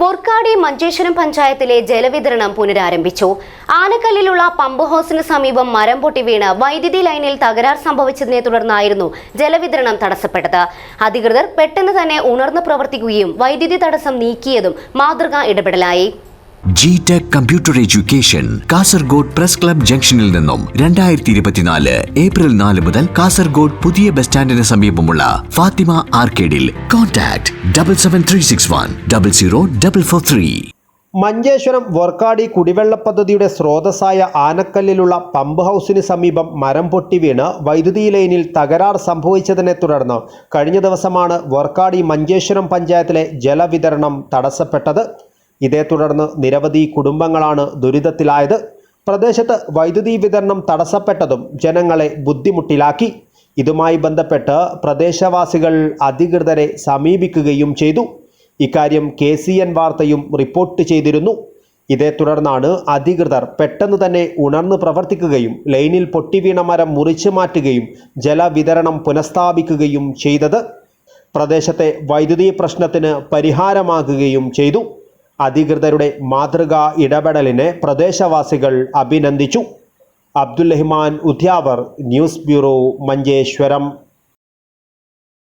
വൊർക്കാടി മഞ്ചേശ്വരം പഞ്ചായത്തിലെ ജലവിതരണം പുനരാരംഭിച്ചു. ആനക്കല്ലിലുള്ള പമ്പ് ഹൗസിന് സമീപം മരം പൊട്ടി വീണ് വൈദ്യുതി ലൈനിൽ തകരാർ സംഭവിച്ചതിനെ തുടർന്നായിരുന്നു ജലവിതരണം തടസ്സപ്പെട്ടത്. അധികൃതർ പെട്ടെന്ന് തന്നെ ഉണർന്നു പ്രവർത്തിക്കുകയും വൈദ്യുതി തടസ്സം നീക്കിയതും മാതൃകാ ഇടപെടലായി. G tech computer education Kasaragod press club ജംഗ്ഷനിൽ നിന്നും രണ്ടായിരത്തി ഇരുപത്തിനാല് ഏപ്രിൽ നാല് മുതൽ കാസർഗോഡ് പുതിയ ബസ് സ്റ്റാൻഡിന് സമീപമുള്ള Fathima ആർക്കേഡിൽ contact double seven three six one double zero double four three. Manjeshwaram Vorkady കുടിവെള്ള പദ്ധതിയുടെ സ്രോതസ്സായ ആനക്കല്ലിലുള്ള പമ്പ് ഹൗസിന് സമീപം മരം പൊട്ടി വീണ് വൈദ്യുതി ലൈനിൽ തകരാർ സംഭവിച്ചതിനെ തുടർന്ന് കഴിഞ്ഞ ദിവസമാണ് വർക്കാടി മഞ്ചേശ്വരം പഞ്ചായത്തിലെ ജലവിതരണം തടസ്സപ്പെട്ടത്. ഇതേ തുടർന്ന് നിരവധി കുടുംബങ്ങളാണ് ദുരിതത്തിലായത്. പ്രദേശത്ത് വൈദ്യുതി വിതരണം തടസ്സപ്പെട്ടതും ജനങ്ങളെ ബുദ്ധിമുട്ടിലാക്കി. ഇതുമായി ബന്ധപ്പെട്ട് പ്രദേശവാസികൾ അധികൃതരെ സമീപിക്കുകയും ചെയ്തു. ഇക്കാര്യം കെ സി എൻ വാർത്തയും റിപ്പോർട്ട് ചെയ്തിരുന്നു. ഇതേ തുടർന്നാണ് അധികൃതർ പെട്ടെന്ന് തന്നെ ഉണർന്നു പ്രവർത്തിക്കുകയും ലൈനിൽ പൊട്ടിവീണ മരം മുറിച്ചു മാറ്റുകയും ജലവിതരണം പുനഃസ്ഥാപിക്കുകയും ചെയ്തത്. പ്രദേശത്തെ വൈദ്യുതി പ്രശ്നത്തിന് പരിഹാരമാകുകയും ചെയ്തു. അധികൃതരുടെ മാതൃകാ ഇടപെടലിനെ പ്രദേശവാസികൾ അഭിനന്ദിച്ചു. Abdul Rahman Udyavar news bureau Manjeshwaram.